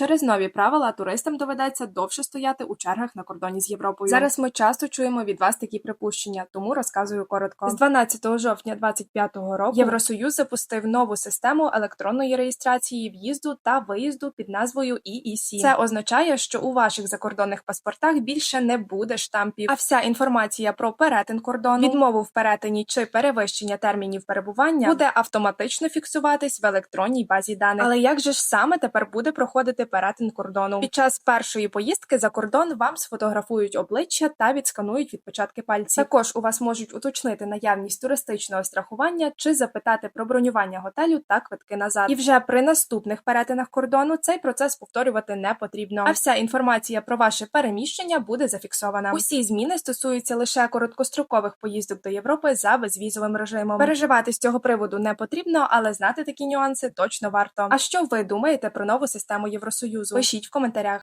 Через нові правила туристам доведеться довше стояти у чергах на кордоні з Європою. Зараз ми часто чуємо від вас такі припущення, тому розказую коротко. З 12 жовтня 2025 року Євросоюз запустив нову систему електронної реєстрації в'їзду та виїзду під назвою EEC. Це означає, що у ваших закордонних паспортах більше не буде штампів, а вся інформація про перетин кордону, відмову в перетині чи перевищення термінів перебування буде автоматично фіксуватись в електронній базі даних. Але як же ж саме тепер буде проходити перетин кордону? Під час першої поїздки за кордон вам сфотографують обличчя та відсканують відпечатки пальців. Також у вас можуть уточнити наявність туристичного страхування чи запитати про бронювання готелю та квитки назад. І вже при наступних перетинах кордону цей процес повторювати не потрібно. А вся інформація про ваше переміщення буде зафіксована. Усі зміни стосуються лише короткострокових поїздок до Європи за безвізовим режимом. Переживати з цього приводу не потрібно, але знати такі нюанси точно варто. А що ви думаєте про нову систему Євросоюзу? Пишіть в коментарях.